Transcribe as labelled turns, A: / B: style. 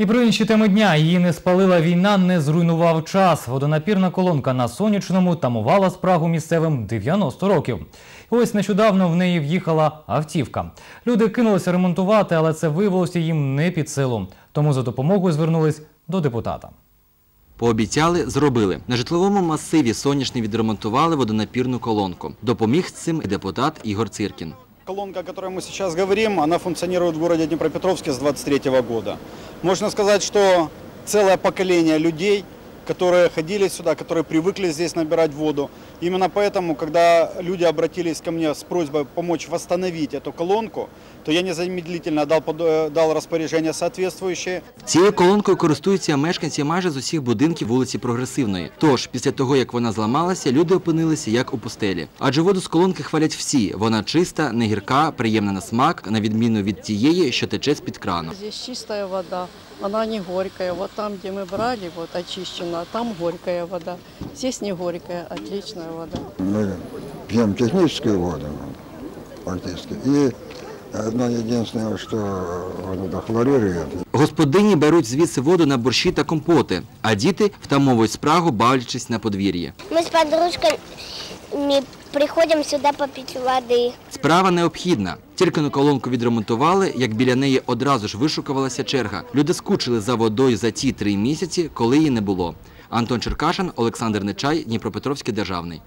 A: І про інші теми дня її не спалила війна, не зруйнував час. Водонапірна колонка на сонячному тамувала спрагу місцевим 90 років. І ось нещодавно в неї в'їхала автівка. Люди кинулися ремонтувати, але це виявилося їм не під силу. Тому за допомогою звернулись до депутата.
B: Пообіцяли, зробили. На житловому масиві сонячний відремонтували водонапірну колонку. Допоміг з цим депутат Ігор Циркін.
C: Колонка, о которой мы сейчас говорим, она функционирует в городе Днепропетровске с 23 года. Можно сказать, что целое поколение людей, которые ходили сюда, которые привыкли здесь набирать воду. Именно поэтому, когда люди обратились ко мне с просьбой помочь восстановить эту колонку, то я незамедлительно дал, под- э, дал распоряжение соответствующее.
B: Цією колонкою користуються мешканці майже з усіх будинків вулиці Прогресивної. Тож, після того, як вона зламалася, люди опинилися як у пустелі. Адже воду з колонки хвалять всі. Вона чиста, не гірка, приємна на смак, на відміну від тієї, що тече з-під крану.
D: Здесь чистая вода, она не горькая. Вот там, где мы брали, вот очищена, там горькая вода. Здесь не горькая, отличная вода.
E: Мы пьем техническую воду практически. И одно единственное, что он это хлорирует.
B: Господині беруть звідси воду на борщі та компоти, а діти втамовують спрагу, бавлячись на подвір'ї.
F: Мы с подружками приходим сюда попить воды.
B: Справа необхідна. Тільки на колонку відремонтували, як біля неї одразу ж вишукувалася черга. Люди скучили за водою за ті три місяці, коли її не було. Антон Черкашин, Олександр Нечай, Дніпропетровський державний.